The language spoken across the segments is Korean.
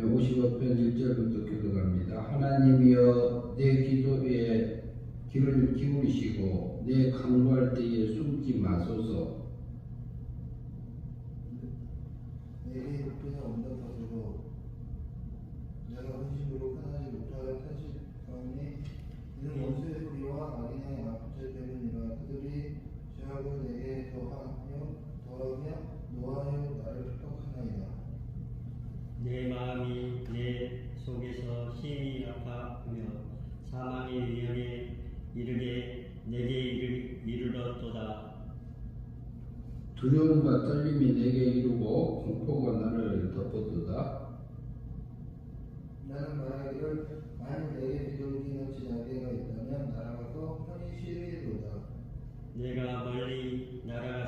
55편 1절부터 교도갑니다. 하나님이여 내 기도에 귀를 기울이시고 내 간구할 때에 숨지 마소서 내게 육변에 응답하소서 내가 근심으로 편하지 못하여 탄식하오니 이는 원수의 소리와 악인의 압제 때문이라 그들이 죄하고 내게 더하며 더하며 노하여 나를 핍박하나이다 내 마음이 내 속에서 심히 아파하며 사망의 위험에 이르게 내게 이르, 이르렀도다. 두려움과 떨림이 내게 이루고 공포가 나를 덮었도다. 나는 말하기를 만일 내게 비둘기는 지나게가 있다면 날아가서 편히 쉬리로다 내가 멀리 날아가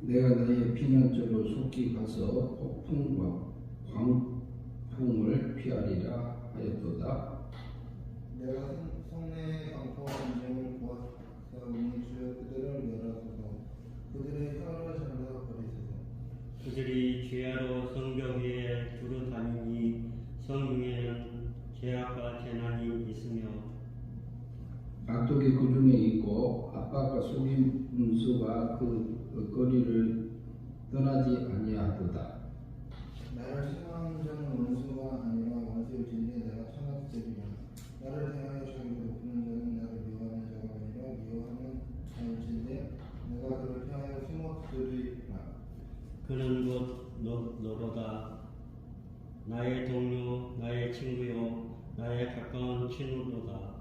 내가 나의 피난처로 속히 가서 폭풍과 광풍을 피하리라 하였도다. 내가 성- 성내에 강포한 인생을 보았사오니 주여 그들을 멸하소서 그들의 혀를 잘라 버리소서 그들이 죄하로 성벽 위에 두루 다니니 성중에는 죄악과 재난이 있으며 악독이 그 중에 있고 압박과 속임수가 그 거리를 떠나지 아니하도다. 나를 심하는 자는 원수가 아니라 원수의 진리에 내가 참았으리라 나를 향하여 자기를 높이는 자는 나를 미워하는 자가 아니라 미워하는 자일진데 내가 그를 향하여 숨었으리라 그는 곧 너, 너로다. 나의 동료, 나의 친구요, 나의 가까운 친구로다.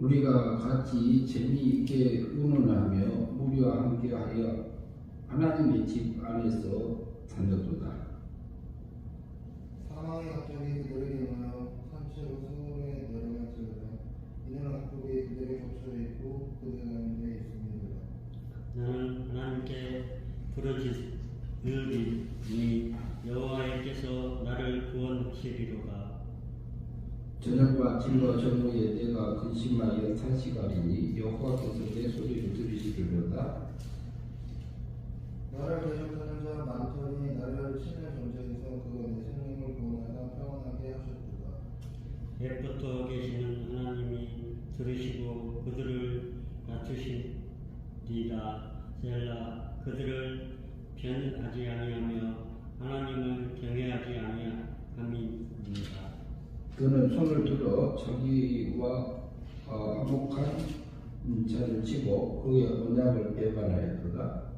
우리가 같이 재미있게 의논하며 우리와 함께하여 하나님의 집 안에서 다녔도다. 사망이 갑자기 그들에게 임하여 산채로 수월에 내려갈지어다 이는 악독이 그들에게 겹쳐 있고 그들 가운데 있습니다 나는 하나님께 부르짖으리니 여호와께서 나를 구원하시리로다. 저녁과 아침과 저녁에 내가 근심하여 탄식하리니 여호와께서 내 소리를 들으시리로다. 나를 대적하는 자 많더니 나를 전쟁에서 그가 옛부터 계시는 하나님이 들으시고 그들을 낮추시리라 셀라 그들을 변하지 아니하며 하나님을 경외하지 아니함이니라. 그는 손을 들어 자기와 어, 화목한 자를 치고 그의 언약을 배반하였도다.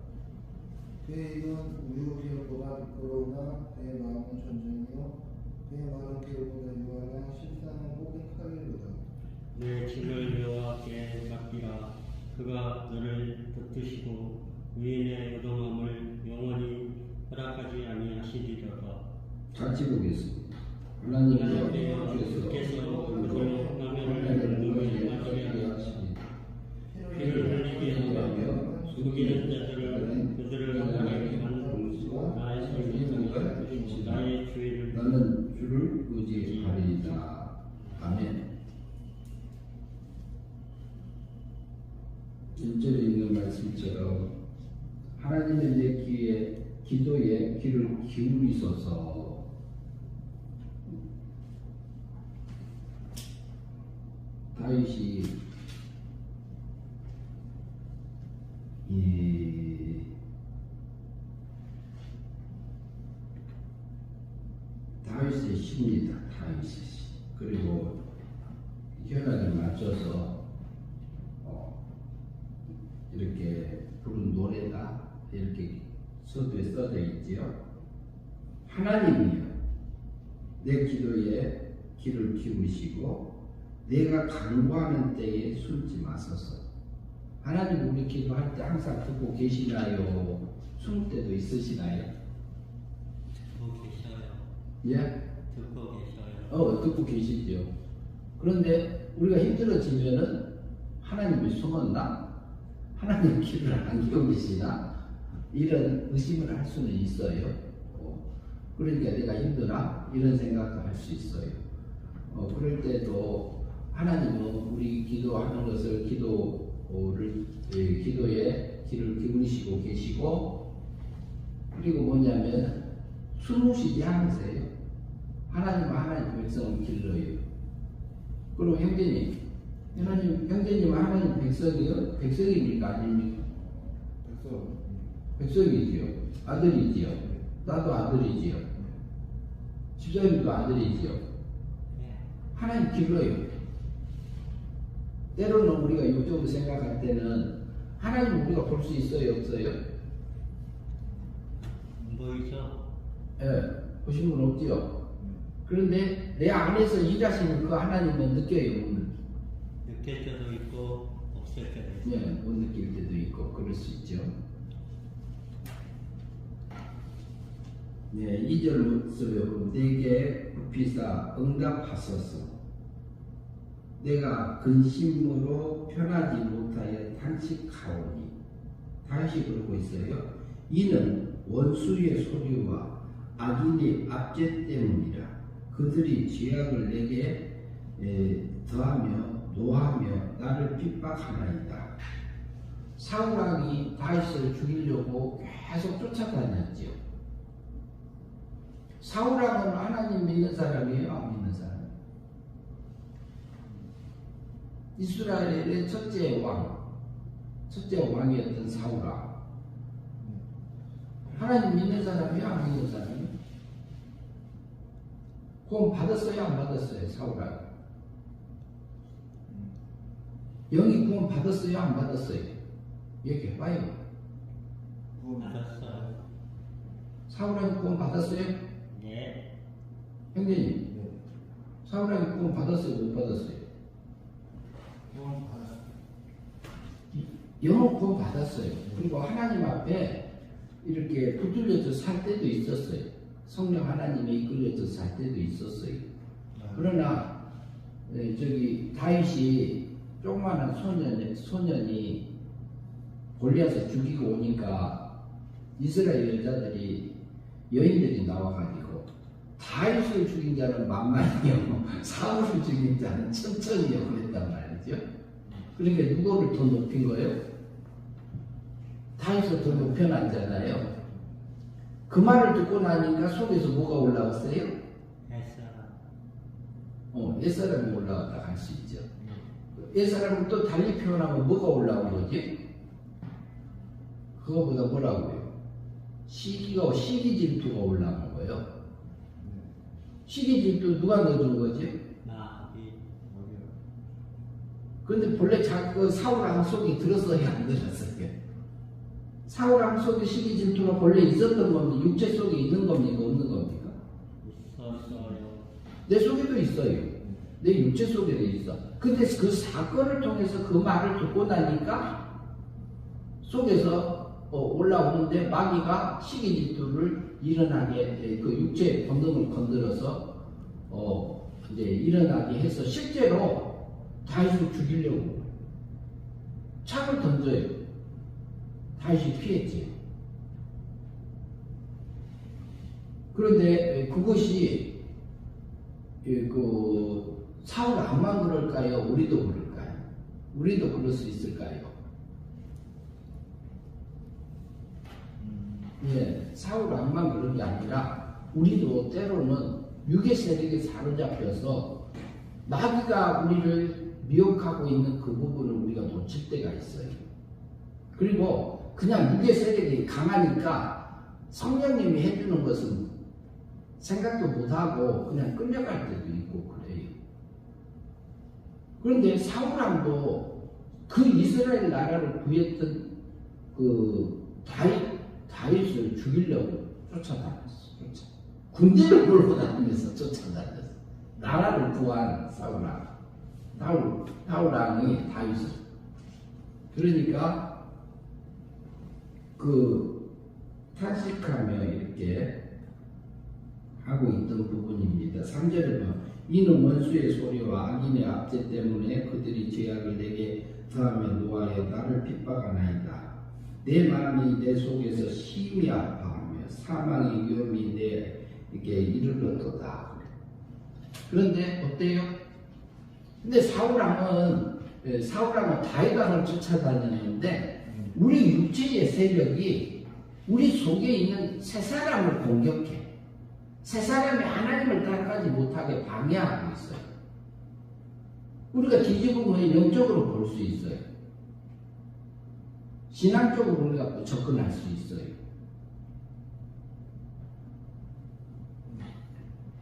그의 입은 우유기보다 부끄러우나 그의 마음은 전쟁이요. 그의 말은 길보다 유하나 실상은 혹은 칼이로다. 내 집을 여호와께 맡기라. 그가 너를 붙드시고 위인의 요동함을 영원히 허락하지 아니하시리로다. 같이 보겠습니다. 하나님께서 그를 화면을 눈을 맞게 하시니 피를 흘리게 하며 숨기는 자들을 그들을 향하게 하는 나의 설명을 나의 죄를 나는 주를 의지하리이다. 아멘. 1절에 있는 말씀처럼 하나님의 내 귀에 기도에 귀를 기울이소서 다윗이 이 다윗의 시입니다. 다윗의 시. 그리고 현악에 맞춰서 어, 이렇게 부른 노래다 이렇게 서두에 써져 있지요. 하나님이여 내 기도에 귀를 기울이시고 내가 간구하는 때에 숨지 마소서. 하나님 우리 기도할 때 항상 듣고 계시나요? 숨을 때도 있으시나요? 듣고 계셔요 예? 듣고 계셔요 어, 듣고 계시죠. 그런데 우리가 힘들어지면은 하나님이 숨었나? 하나님 길을 안 기울이시나? 이런 의심을 할 수는 있어요. 어, 그러니까 내가 힘드나? 이런 생각도 할 수 있어요. 어, 그럴 때도 하나님은 우리 기도하는 것을 기도를 예, 기도에 귀를 기울이시고 계시고 그리고 뭐냐면 숨으시지 않으세요. 하나님과 하나님 백성을 길러요. 그리고 형제님, 하나님 형제님 하나님 백성이요? 백성입니까 아닙니까? 백성. 백성이지요. 아들이지요. 나도 아들이지요. 집사님도 아들이지요. 네. 하나님 길러요. 때로는 우리가 이쪽으로 생각할 때는 하나님 우리가 볼 수 있어요, 없어요? 안 보이죠? 예, 보신 분 없지요. 그런데 내 안에서 일하시는 그 하나님은 느껴요? 느낄 때도 있고 없을 때도 있고 예, 못 느낄 때도 있고 그럴 수 있죠. 네, 2절 써요. 내게 굽히사 응답하소서. 내가 근심으로 편하지 못하여 탄식하오니. 다시 그러고 있어요. 이는 원수의 소리와 악인의 압제 때문이라. 그들이 죄악을 내게 에, 더하며 노하며 나를 핍박하나이다. 사울왕이 다윗을 죽이려고 계속 쫓아다녔지요. 사울왕은 하나님 믿는 사람이에요, 안 믿는 사람? 이스라엘의 첫째 왕, 첫째 왕이었던 사울왕. 하나님 믿는 사람이에요, 안 믿는 사람이에요? 구원 받았어요, 안 받았어요, 사울왕? 영이 구원 받았어요, 안 받았어요? 얘기해봐요. 받았어요. 사울왕 구원 받았어요? 네. 형제님, 네. 사울왕 구원 받았어요, 못 받았어요? 구원 받았어요. 영은 구원 받았어요. 그리고 하나님 앞에 이렇게 붙들려서 살 때도 있었어요. 성령 하나님에 이끌려서 살 때도 있었어요. 그러나 에, 저기 다윗이 조그마한 소년 소년이 골리앗을 죽이고 오니까 이스라엘 여자들이 여인들이 나와가지고 다윗을 죽인 자는 만만이요 사울을 죽인 자는 천천히요 그랬단 말이죠. 그러니까 누구를 더 높인 거예요? 다윗을 더 높여놨잖아요. 그 말을 듣고 나니까 속에서 뭐가 올라왔어요? 햇사람. 어, 옛사람이 올라왔다 할 수 있죠. 옛사람은 또 달리 표현하면 뭐가 올라온 거지? 그거보다 뭐라고요? 시기가, 시기 질투가 올라온 거예요. 시기 질투 누가 넣어준 거지? 나비. 근데 본래 자그 사울왕 속에 들었어야 안 들었어요? 사울왕 속에 시기 질투가 본래 있었던 겁니까? 육체 속에 있는 겁니까? 없는 겁니까? 있었어요. 내 속에도 있어요. 내 육체 속에도 있어. 근데 그 사건을 통해서 그 말을 듣고 나니까 속에서 어, 올라오는데 마귀가 시기 질투를 일어나게 에, 그 육체 본능을 건드려서 어, 이제 일어나게 해서 실제로 다윗을 죽이려고 창을 던져요. 다윗이 피했지. 그런데 그것이 예, 그 사울 암만 그럴까요? 우리도 그럴까요? 우리도 그럴 수 있을까요? 예, 사울 암만 그런 게 아니라 우리도 때로는 육의 세력에 사로잡혀서 마귀가 우리를 미혹하고 있는 그 부분을 우리가 놓칠 때가 있어요. 그리고 그냥 육의 세력이 강하니까 성령님이 해주는 것은 생각도 못하고 그냥 끌려갈 때도 있고 그래요. 그런데 사울왕도 그 이스라엘 나라를 구했던 그 다윗, 다윗을 죽이려고 쫓아다녔어. 쫓아. 군대를 몰고 다니면서 쫓아다녔어. 나라를 구한 사울왕. 사울, 사울왕이 다윗을. 그러니까 그 탄식하며 이렇게 하고 있던 부분입니다. 3절에 보면 이는 원수의 소리와 악인의 압제 때문에 그들이 죄악을 내게 더하며 노하여 나를 핍박하나이다. 내 마음이 내 속에서 심히 아파하며 사망의 위험이 내게 이르렀도다. 그런데 어때요? 근데 사울왕은 예, 사울왕은 다윗왕을 쫓아다녔는데 우리 육체의 세력이 우리 속에 있는 새 사람을 공격해. 새 사람이 하나님을 따라가지 못하게 방해하고 있어요. 우리가 뒤집으면 영적으로 볼 수 있어요. 신앙적으로 우리가 접근할 수 있어요.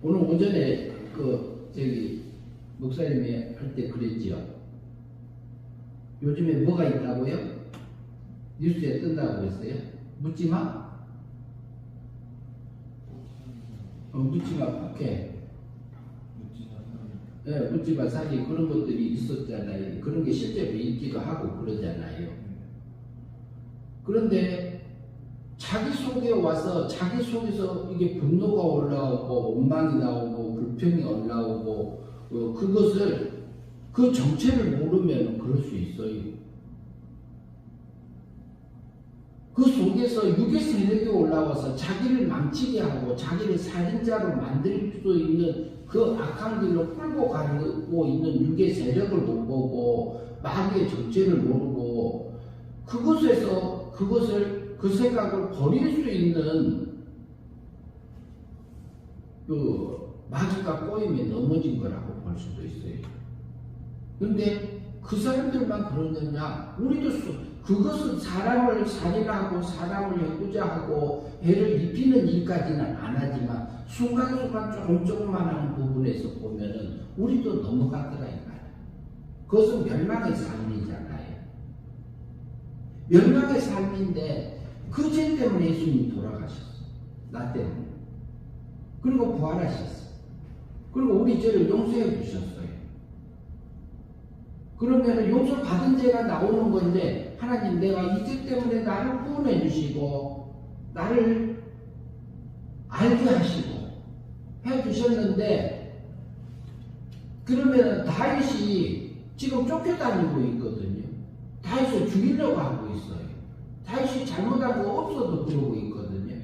오늘 오전에 그 저기 목사님이 할 때 그랬지요. 요즘에 뭐가 있다고요? 뉴스에 뜬다고 했어요. 묻지 마. 어, 묻지 마. 폭해. 예, 묻지 마. 사실 그런 것들이 있었잖아요. 그런 게 실제로 있기도 하고 그러잖아요. 그런데 자기 속에 와서 자기 속에서 이게 분노가 올라오고 원망이 나오고 불평이 올라오고 어, 그것을 그 정체를 모르면 그럴 수 있어요. 그 속에서 육의 세력이 올라와서 자기를 망치게 하고 자기를 살인자로 만들 수 있는 그 악한 길로 끌고 가고 있는 육의 세력을 못 보고 마귀의 정체를 모르고 그곳에서 그것을 그 생각을 버릴 수 있는 그 마귀가 꼬임에 넘어진 거라고 볼 수도 있어요. 근데 그 사람들만 그러느냐? 우리도 수- 그것은 사람을 살인하고 사람을 해고자 하고 해를 입히는 일까지는 안 하지만 순간순간 조금 조금만 하는 부분에서 보면은 우리도 넘어가더라 이거야. 그것은 멸망의 삶이잖아요. 멸망의 삶인데 그 죄 때문에 예수님이 돌아가셨어. 나 때문에. 그리고 부활하셨어. 그리고 우리 죄를 용서해 주셨어요. 그러면 용서 받은 죄가 나오는 건데 하나님 내가 이 죄 때문에 나를 구원해 주시고 나를 알게 하시고 해 주셨는데 그러면 다윗이 지금 쫓겨다니고 있거든요. 다윗을 죽이려고 하고 있어요. 다윗이 잘못한 거 없어도 그러고 있거든요.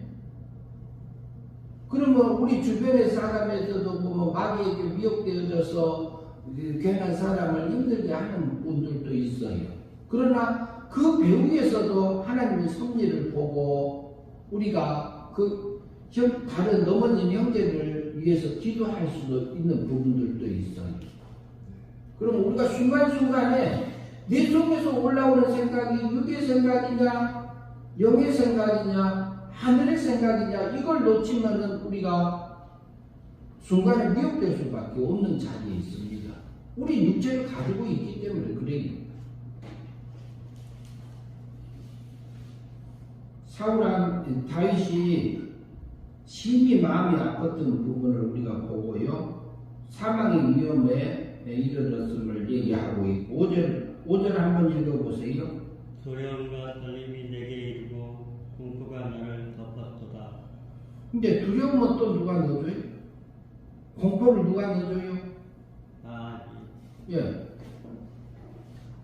그러면 우리 주변의 사람에서도 보면 마귀에게 미혹되어져서 그 괜한 사람을 힘들게 하는 분들도 있어요. 그러나 그 배후에서도 하나님의 섭리를 보고 우리가 그 형, 다른 넘어진 형제를 위해서 기도할 수도 있는 부분들도 있어요. 그럼 우리가 순간순간에 내 속에서 올라오는 생각이 육의 생각이냐, 영의 생각이냐, 하늘의 생각이냐, 이걸 놓치면은 우리가 순간에 미혹될 수밖에 없는 자리에 있습니다. 우리 육체를 가지고 있기 때문에 그래요. 사울한 다윗이 심히 마음이 아팠던 부분을 우리가 보고요. 사망의 위험에 이르렀음을 얘기하고 있고 5절, 5절 한번 읽어보세요. 두려움과 떨림이 내게 이르고 공포가 나를 덮었도다. 근데 두려움은 또 누가 넣어줘요? 공포를 누가 넣어줘요? 아, 예.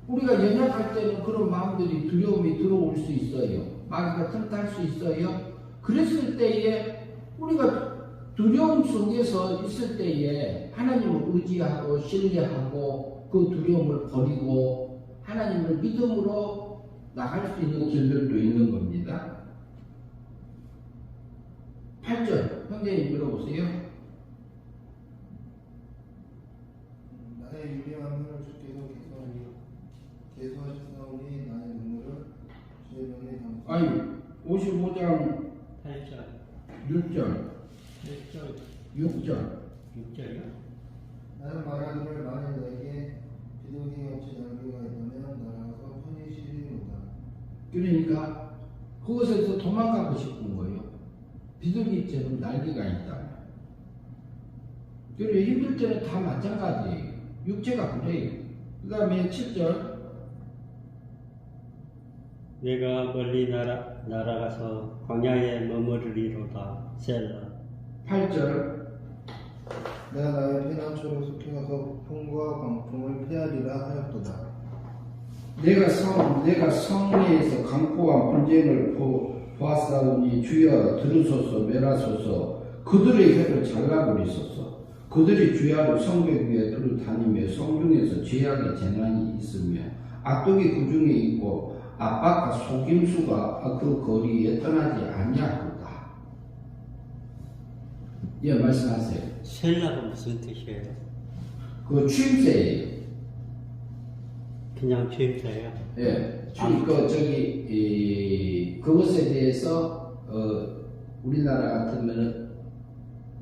우리가 연약할 때는 그런 마음들이 두려움이 들어올 수 있어요. 마귀가 틈탈 수 있어요. 그랬을 때에 우리가 두려움 속에서 있을 때에 하나님을 의지하고 신뢰하고 그 두려움을 버리고 하나님을 믿음으로 나갈 수 있는 길들도 있는 겁니다. 8절 형제님 물어보세요. 나의 유리함을 주께서 계수하니 계수하셨사오니 나의 눈물을 주의 명에 담으시고 아니 55장 8절, 6절 8절, 6절 6절이요? 나는 말하기를 만일 내게 비둘기 같이 날개가 있다면 날아가서 편히 쉬리로다 그러니까 그것에서 도망가고 싶은 거예요. 비둘기처럼 날개가 있다. 그리고 힘들 때는 다 마찬가지예요. 육체가 그래요. 그 다음에 7절 내가 멀리 날아, 날아가서 광야에 머무르리로다. 셀라. 8절 내가 나의 피난처로 속해가서 풍과 광풍을 피하리라 하였도다 내가 성 내가 성내에서 강포와 분쟁을 보, 보았사오니 주여 들으소서 멸하소서 그들의 혀를 잘라버리소서 그들이 주야로 성벽 위에 두루 다니며 성중에서 죄악의 재난이 있으며 악독이 그 중에 있고 압박과 속임수가 그 거리에 떠나지 아니하도다. 예, 말씀하세요. 셀라가 무슨 뜻이에요? 그 추임새예요. 그냥 주임새예요. 예, 추임 그 저기 이, 그것에 대해서 어, 우리나라 같으면은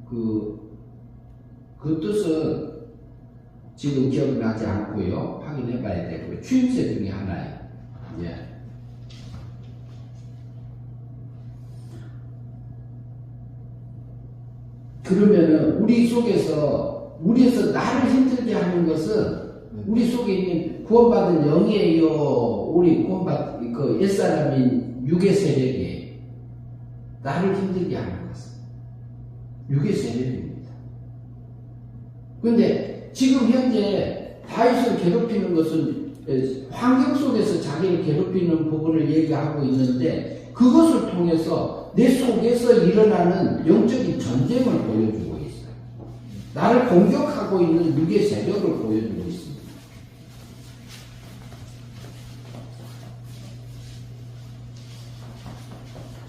그, 그 뜻은 지금 기억나지 않고요. 확인해 봐야 되고요. 추임새 중에 하나예요. 예. 그러면은 우리 속에서 우리에서 나를 힘들게 하는 것은 우리 속에 있는 구원받은 영이에요. 우리 구원받 그 옛사람인 육의 세력이에요. 나를 힘들게 하는 것은 육의 세력입니다. 근데 지금 현재 다윗을 괴롭히는 것은 에, 환경 속에서 자기를 괴롭히는 부분을 얘기하고 있는데 그것을 통해서 내 속에서 일어나는 영적인 전쟁을 보여주고 있어요. 나를 공격하고 있는 육의 세력을 보여주고 있습니다.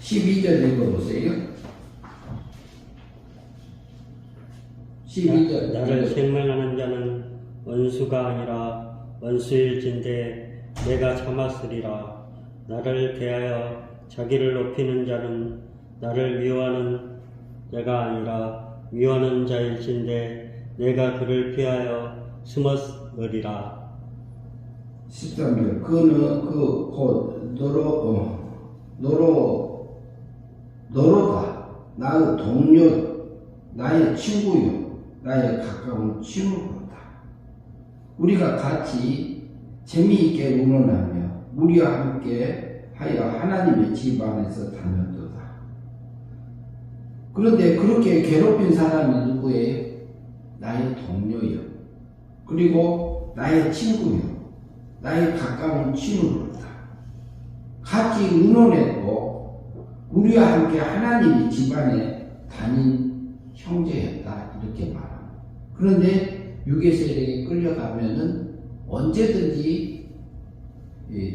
(12절) 읽어보세요 (12절) 나를 생명하는 자는 원수가 아니라 원수일진데 내가 참았으리라. 나를 대하여 자기를 높이는 자는 나를 미워하는 자가 아니라 미워하는 자일진데 내가 그를 피하여 숨었으리라. 13절. 그는 그곧 너로 어, 너로 너로가 나의 동료 나의 친구요. 나의 가까운 친구로다. 우리가 같이 재미있게 운원하며 우리와 함께 하여 하나님의 집 안에서 다녔도다 그런데 그렇게 괴롭힌 사람이 누구예요? 나의 동료요 그리고 나의 친구요 나의 가까운 친구로다. 같이 의논했고 우리와 함께 하나님이 집안에 다닌 형제였다 이렇게 말합니다. 그런데 육의 세력에 끌려가면은 언제든지 예,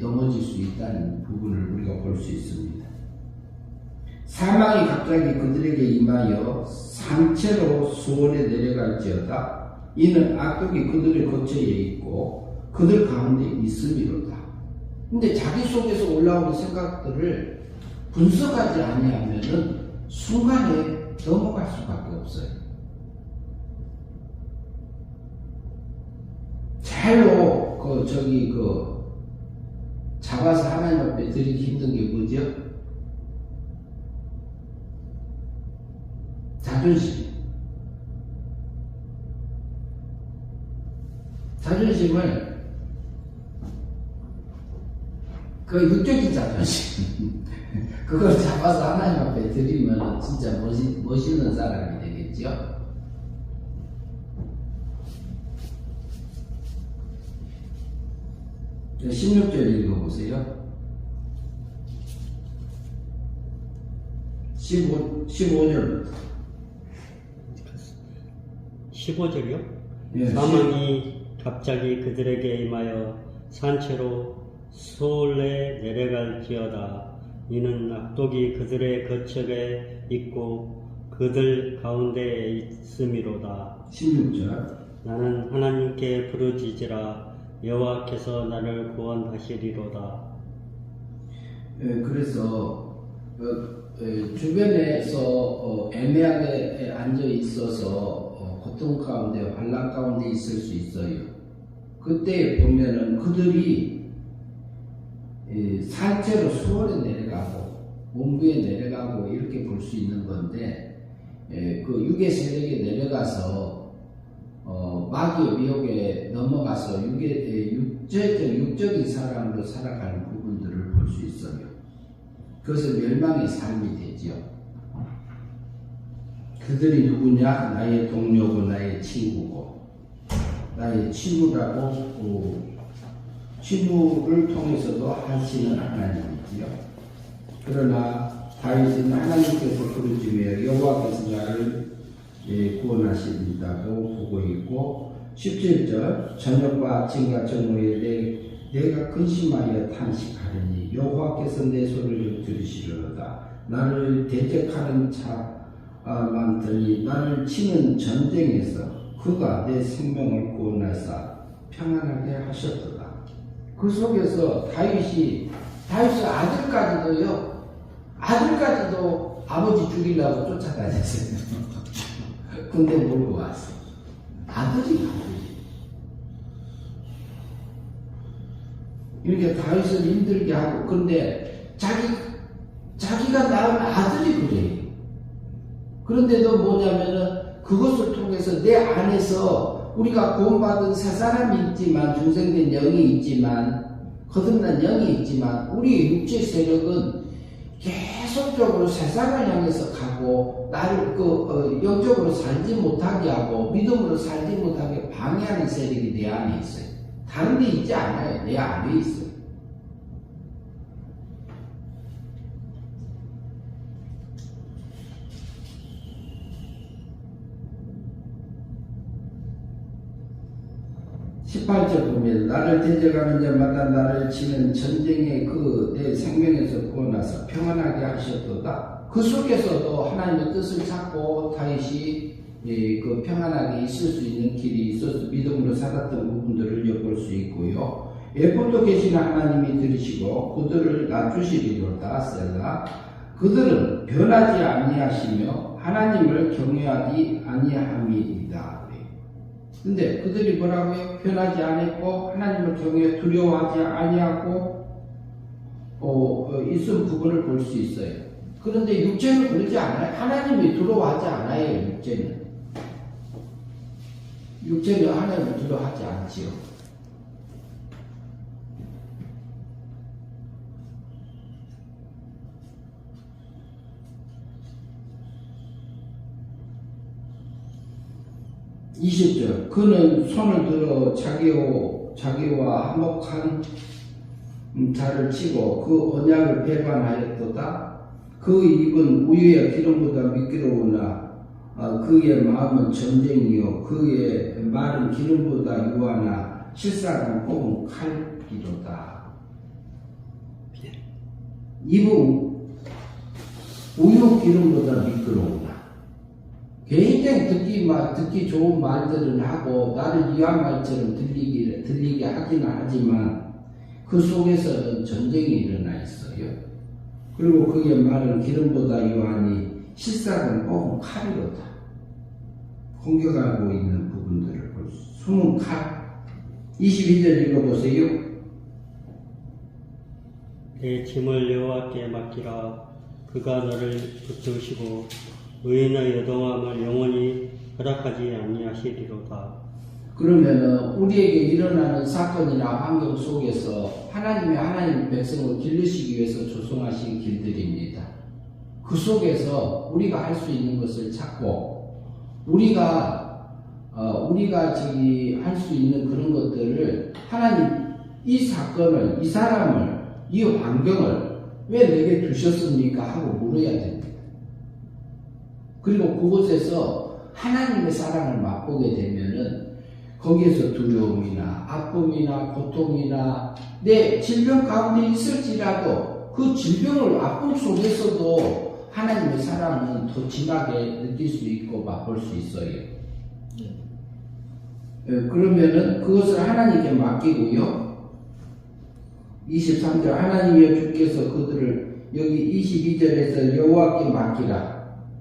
넘어질 수 있다는 부분을 우리가 볼 수 있습니다. 사망이 갑자기 그들에게 임하여 산채로 수원에 내려갈지어다. 이는 악독이 그들의 거처에 있고 그들 가운데 있음이로다. 근데 자기 속에서 올라오는 생각들을 분석하지 아니하면은 순간에 넘어갈 수밖에 없어요. 잘로 그 저기 그 잡아서 하나님 앞에 드리기 힘든 게 뭐죠? 자존심. 자존심을 그 육적인 자존심 그걸 잡아서 하나님 앞에 드리면 진짜 멋있, 멋있는 사람이 되겠죠. 16절 읽어보세요. 15, 15절. 15절이요? 예, 사망이 갑자기 그들에게 임하여 산채로 소울에 내려갈지어다. 이는 악독이 그들의 거처에 있고 그들 가운데에 있음이로다. 16절. 나는 하나님께 부르짖으라 여호와께서 나를 구원하시리로다. 예, 그래서 어, 예, 주변에서 어, 애매하게 앉아 있어서 어, 고통 가운데 환란 가운데 있을 수 있어요. 그때 보면은 그들이 예, 산채로 수월에 내려가고 원부에 내려가고 이렇게 볼 수 있는 건데 예, 그 육의 세력에 내려가서 어, 마귀의 미혹에 넘어가서 육의 예, 육적 육적인 사람으로 살아가는 부분들을 볼 수 있어요. 그것은 멸망의 삶이 되지요. 그들이 누구냐? 나의 동료고 나의 친구고 나의 친구라고 어, 친구를 통해서도 하시는 하나님이지요. 그러나 다윗은 하나님께서 부르짖으며 여호와께서 나를 예, 구원하신다고 보고 있고 17절 저녁과 아침과 저녁에 내 내가 근심하여 탄식하려니 여호와께서 내 소리를 들으시려다 나를 대적하는 자만 들니 나를 치는 전쟁에서 그가 내 생명을 구원하사 평안하게 하셨도다. 그 속에서 다윗이 다윗의 아들까지도요 아들까지도 아버지 죽이려고 쫓아다녔어요. 근데 몰고 왔어. 아들이 아들이. 이렇게 다윗을 힘들게 하고 근데 자기 자기가 낳은 아들이 그래요. 그런데도 뭐냐면은 그것을 통해서 내 안에서 우리가 구원받은 새 사람이 있지만 중생된 영이 있지만 거듭난 영이 있지만 우리 육체 세력은 계속적으로 세상을 향해서 가고 나를 그 어, 영적으로 살지 못하게 하고 믿음으로 살지 못하게 방해하는 세력이 내 안에 있어요. 다른 데 있지 않아요. 내 안에 있어요. 나를 대적하는 자마다 나를 치는 전쟁의 그 내 생명에서 구원하사 평안하게 하셨도다. 그 속에서도 하나님의 뜻을 찾고 다윗이 예, 그 평안하게 있을 수 있는 길이 있어서 믿음으로 살았던 부분들을 엿볼 수 있고요. 예포도 계시는 하나님이 들으시고 그들을 낮추시리로다 셀라 그들은 변하지 아니하시며 하나님을 경외하지 아니함이다. 근데 그들이 뭐라고요? 변하지 않았고 하나님을 경외 두려워하지 아니하고 어, 어, 있은 부분을 볼 수 있어요. 그런데 육체는 그러지 않아요. 하나님이 두려워하지 않아요. 육체는 육체는 하나님을 두려워하지 않지요. 이십 절 그는 손을 들어 자기와, 자기와 한목한 음, 자를 치고 그 언약을 배반하였도다. 그 입은 우유의 기름보다 미끄러우나 아, 그의 마음은 전쟁이요 그의 말은 기름보다 유하나 실상은 뽑은 칼기로다. 입은 우유 기름보다 미끄러우나 굉장히 듣기 말 듣기 좋은 말들은 하고 나를 위한 말처럼 들리기 들리게 하기는 하지만 그 속에서는 전쟁이 일어나 있어요. 그리고 그의 말은 기름보다 유하니 실상은 꼭 칼이로다. 공격하고 있는 부분들을 볼 수. 숨은 칼. 22절 읽어보세요. 내 짐을 여호와께 맡기라 그가 너를 붙드시고 의인의 여동함을 영원히 허락하지 아니하시리로다 그러면은 우리에게 일어나는 사건이나 환경 속에서 하나님이 하나님 백성을 기르시기 위해서 조성하신 길들입니다. 그 속에서 우리가 할 수 있는 것을 찾고 우리가 어, 우리가 저기 할 수 있는 그런 것들을 하나님 이 사건을 이 사람을 이 환경을 왜 내게 두셨습니까 하고 물어야 됩니다. 그리고 그곳에서 하나님의 사랑을 맛보게 되면은 거기에서 두려움이나 아픔이나 고통이나 내 질병 가운데 있을지라도 그 질병을 아픔 속에서도 하나님의 사랑은 더 진하게 느낄 수 있고 맛볼 수 있어요. 예, 그러면은 그것을 하나님께 맡기고요. 23절 하나님이여 주께서 그들을 여기 22절에서 여호와께 맡기라.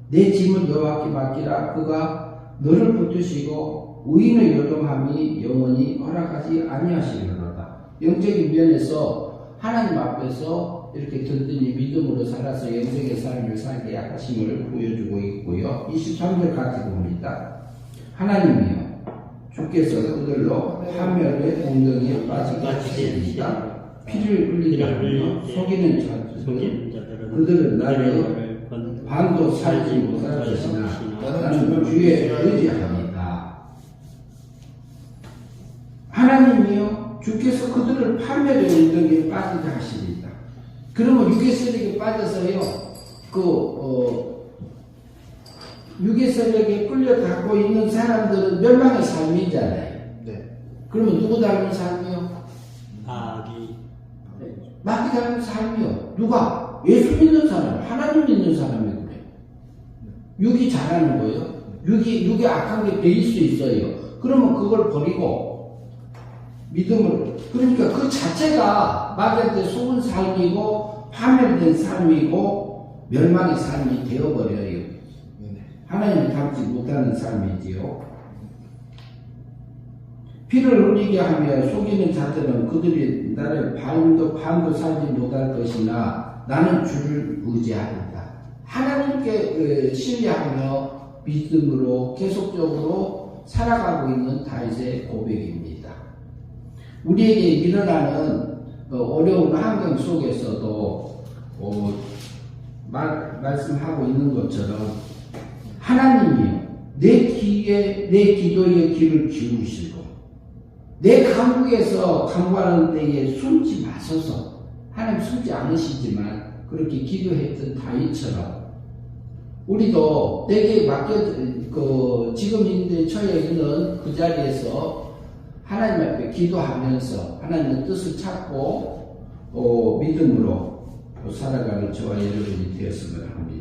내 짐은 여호와께 맡기라. 그가 너를 붙드시고 의인의 요동함이 영원히 허락하지 아니하시리로다. 영적인 면에서 하나님 앞에서 이렇게 든든히 믿음으로 살아서 영적인 삶을 살게 하심을 보여주고 있고요. 23절 같이 봅니다. 하나님이여 주께서 그들로 하멸의 웅덩이에 빠지게 하시리이다. 피를 흘리지 않으며 속이는 자들 속이는 자들은 그들은 나를 반도 살지 못할 것이나 나는 주에 의지합니다. 하나님이요 주께서 그들을 파멸의 웅덩이에 빠지게 하시리다. 그러면 유괴 세력에 빠져서요 그 어, 유괴 세력에 끌려가고 있는 사람들은 멸망의 삶이잖아요. 네. 그러면 누구 닮은 삶이요? 아 맡기는 삶이요. 누가? 예수 믿는 사람, 하나님 믿는 사람이. 육이 잘하는 거예요. 육이, 육이 악한 게 배일 수 있어요. 그러면 그걸 버리고 믿음을, 그러니까 그 자체가 마귀한테 속은 삶이고 파멸된 삶이고 멸망의 삶이 되어버려요. 네. 하나님을 닮지 못하는 삶이지요. 피를 흘리게 하며 속이는 자들은 그들이 나를 반도 반도 살지 못할 것이나 나는 주를 의지하리다. 하나님께 어, 신뢰하며 믿음으로 계속적으로 살아가고 있는 다윗의 고백입니다. 우리에게 일어나는 어, 어려운 환경 속에서도 어, 말, 말씀하고 있는 것처럼 하나님이요 내 귀에 내 기도의 귀를 기울이시고 내 강국에서 강구하는 때에 숨지 마소서 하나님 숨지 않으시지만 그렇게 기도했던 다윗처럼 우리도 내게 맡겨 그 지금 있는 처해 있는 그 자리에서 하나님 앞에 기도하면서 하나님의 뜻을 찾고 어, 믿음으로 살아가는 저와 여러분이 되었으면 합니다.